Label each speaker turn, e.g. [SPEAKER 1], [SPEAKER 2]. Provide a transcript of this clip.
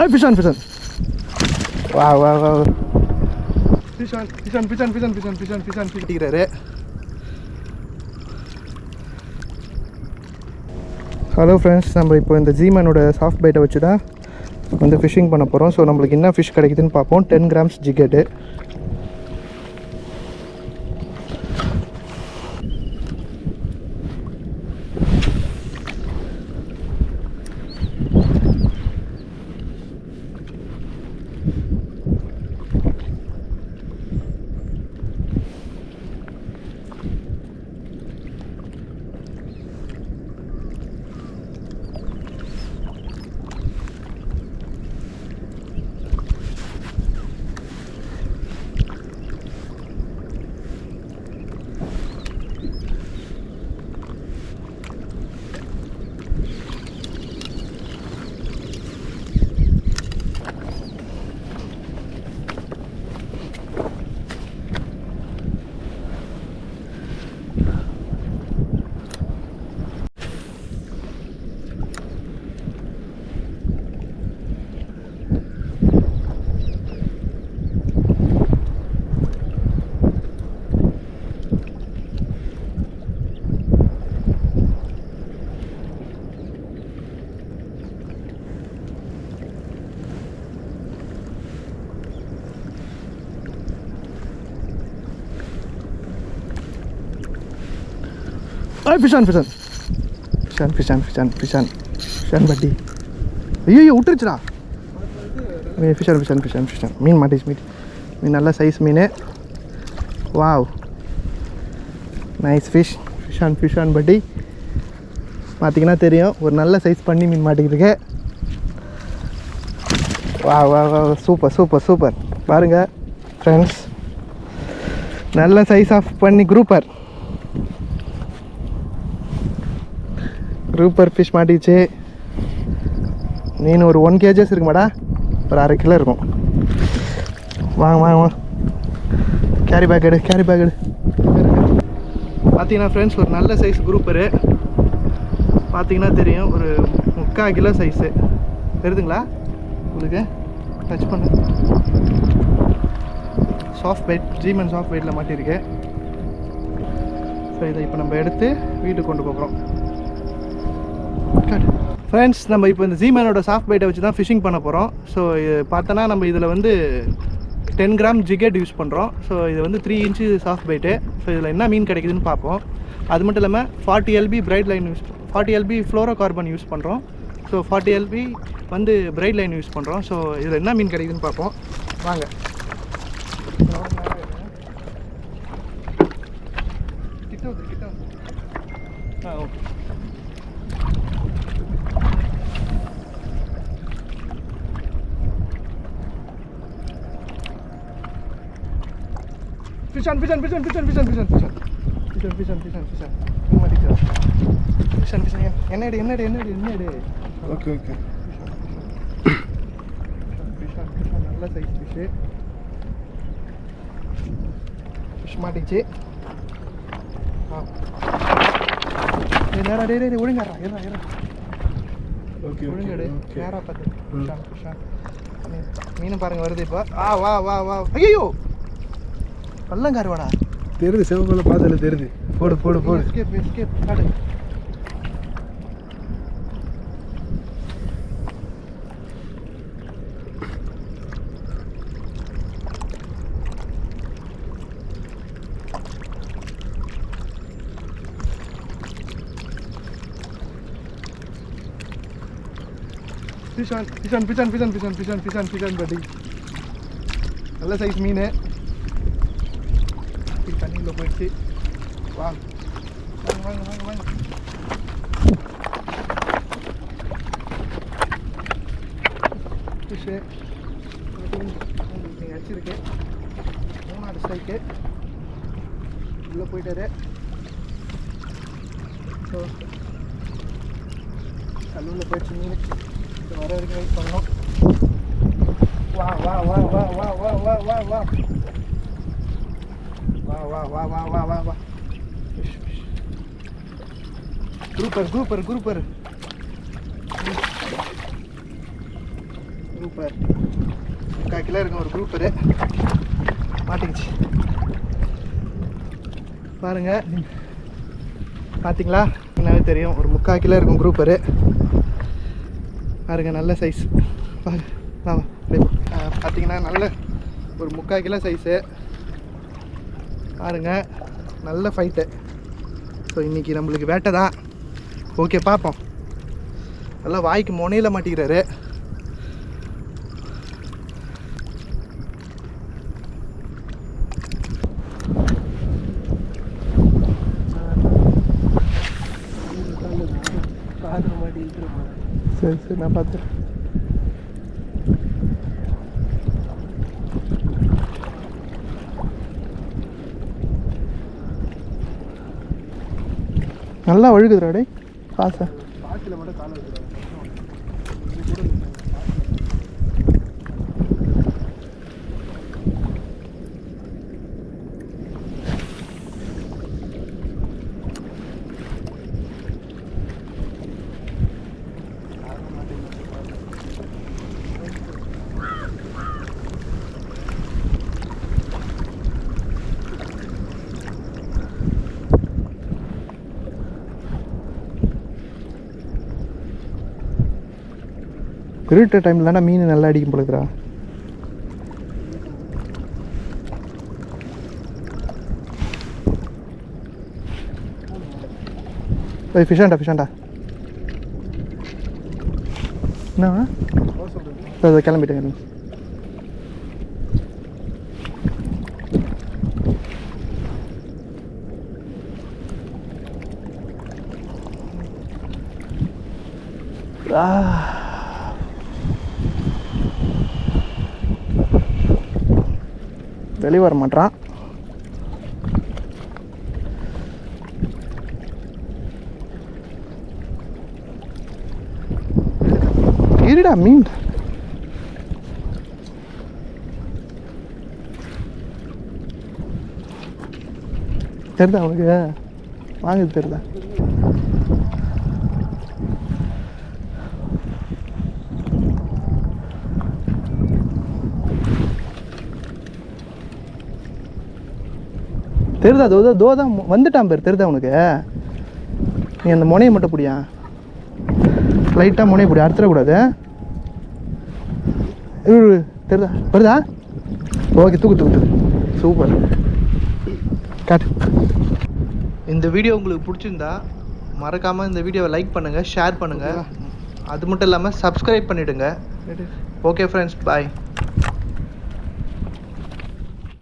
[SPEAKER 1] Ay, fish on, fish on. Wow, wow, wow. Fish on, fish on, fish on, fish on, fish on, fish on, fish on, fish அடிக்கிறாரு hello friends நம்ம இப்போ இந்த ஜீமனோட soft பைட்டை வச்சு தான் வந்து fishing பண்ண போகிறோம் ஸோ நம்மளுக்கு என்ன ஃபிஷ் கிடைக்குதுன்னு பார்ப்போம். டென் கிராம்ஸ் ஜிகெட்டு ஆ fish fish on fish on. Fish on fish on fish on buddy fish ஐயோ ஐயோ விட்டுருச்சுடா fish on fish on fish on fish on மீன் மாட்டிச்சு மீன். மீன் நல்ல size mean. Wow nice fish fish on fish on buddy பார்த்தீங்கன்னா தெரியும் ஒரு நல்ல சைஸ் பண்ணி மீன் மாட்டிக்கிருக்கு வா வா வா சூப்பர் சூப்பர் சூப்பர் பாருங்கள் ஃப்ரெண்ட்ஸ் நல்ல சைஸ் ஆஃப் பண்ணி குரூப்பர் ரூப்பர் ஃபிஷ் மாட்டிச்சு மீன் ஒரு ஒன் கேஜஸ் இருக்குமாடா? ஒரு அரை கிலோ இருக்கும். வாங்க வாங்க வாங்க. கேரி பேக் எடு கேரி பேக் எடு. பார்த்தீங்கன்னா ஃப்ரெண்ட்ஸ் ஒரு நல்ல சைஸ் குரூப்பரு பார்த்தீங்கன்னா தெரியும் ஒரு முக்கால் கிலோ சைஸு தெரியுதுங்களா உங்களுக்கு? டச் பண்ணு. சாஃப்ட் வெயிட் ஜீமன் சாஃப்ட் வெயிட்டில் மாட்டியிருக்கு. ஸோ இதை இப்போ நம்ம எடுத்து வீட்டுக்கு கொண்டு போகிறோம் ஃப்ரெண்ட்ஸ் நம்ம இப்போ இந்த ஜீமேனோட சாஃப்ட் பைட்டை வச்சு தான் ஃபிஷிங் பண்ண போகிறோம் ஸோ பார்த்தோன்னா நம்ம இதில் வந்து டென் கிராம் ஜிகெட் யூஸ் பண்ணுறோம் ஸோ இது வந்து three inch soft bait so இதில் என்ன மீன் கிடைக்குதுன்னு பார்ப்போம். அது மட்டும் இல்லாமல் forty LB braid line use forty LB fluorocarbon use பண்ணுறோம் ஸோ ஃபார்ட்டி எல்பி வந்து பிரைட் லைன் யூஸ் பண்ணுறோம் ஸோ இதில் என்ன மீன் கிடைக்குதுன்னு பார்ப்போம். வாங்க. கிட்ட வந்து கிட்ட வந்து. ஆ okay Fish on, fish on, fish on, fish on, fish on, fish on, fish on. Fish on, fish on, fish on, fish on. மீன் மாட்டிச்சா? Fish on, fish on. என்ன எடு, என்ன எடு, என்ன எடு, என்ன எடு?
[SPEAKER 2] ஓகே ஓகே
[SPEAKER 1] fish on, நல்ல size fish. Fish மாட்டிச்சு. ஆ. நேரா, டேய், டேய், ஒழுங்காடா, இருடா, இருடா.
[SPEAKER 2] ஓகே
[SPEAKER 1] ஒழுங்கா
[SPEAKER 2] ஓகே
[SPEAKER 1] எடு.
[SPEAKER 2] ஓகே
[SPEAKER 1] நேரா பார்த்து. மீன் பாருங்க வருது இப்போ ஆ வா வா வா ஐயோ பள்ளங்காருவாடா
[SPEAKER 2] தெரியுது செவக்குள்ள பார்த்தால தெரியுது போடு போடு போடு
[SPEAKER 1] எஸ்கேப் எஸ்கேப் காடு fish on fish on fish on fish on buddy நல்ல சைஸ் மீன் தண்ணியில் போயிடுச்சு வாங்க வாங்க வாங்க வாங்க வாங்க ஃபிஷ்ஷு நீங்கள் அடிச்சிருக்கு மூணாவது ஸ்ட்ரைக்கு உள்ளே போயிட்டாரு ஸோ கல்லூரில் போயிடுச்சு மீன் வர வரைக்கும் வெயிட் பண்ணணும் வா வா வா வா வா வா வா வா வா வா வா வா வா வா வா வா. குரூப்பர் குரூப்பர் குரூப்பர் குரூப்பர் சூப்பர் முக்கால் கிலோ இருக்கும் ஒரு குரூப்பரு மாட்டிக்கிச்சு. பாருங்கள் பார்த்தீங்களா என்னவே தெரியும். ஒரு முக்கால் கிலோ இருக்கும் குரூப்பரு பாருங்கள் நல்ல சைஸ் பார்த்தீங்கன்னா நல்ல ஒரு முக்கால் கிலோ சைஸு பாருங்க நல்ல ஃபைட்டு ஸோ இன்றைக்கி நம்மளுக்கு வேட்டை தான் ஓகே பார்ப்போம். நல்லா வாய்க்கு முனையில் மாட்டிக்கிறாரு. சரி சரி நான் பார்த்துறேன் நல்லா ஒழுகுதுடா டே காசை.
[SPEAKER 2] பாட்டில் மட்டும் காலை வைக்கிறாங்க
[SPEAKER 1] டைமில் தானே மீன் நல்லா அடிக்கும் போலுக்குறா ஏய் ஃபிஷாண்டா ஃபிஷாண்டா என்ன அதை கிளம்பிட்டேன் கிளம்பி. ஆ. வெளிவர வர மாட்டான் இருடா மீன். தெரியுதா அவனுக்கு வாங்குது தெரியுதா தெரியுதா தோ தோ- தோ தான் வந்துட்டான் பேர் தெரியுதா உனக்கு? நீ அந்த முனையை மட்டும் பிடியா? லைட்டாக முனையை பிடி அறுத்துடக்கூடாது தெரியுதா வருதா? ஓகே தூக்கு தூக்கு தூக்கு. சூப்பர். காட்டு இந்த வீடியோ உங்களுக்கு பிடிச்சிருந்தா மறக்காமல் இந்த வீடியோவை லைக் பண்ணுங்கள் ஷேர் பண்ணுங்கள் அது மட்டும் இல்லாமல் சப்ஸ்கிரைப் பண்ணிவிடுங்க ஓகே ஃப்ரெண்ட்ஸ் பாய்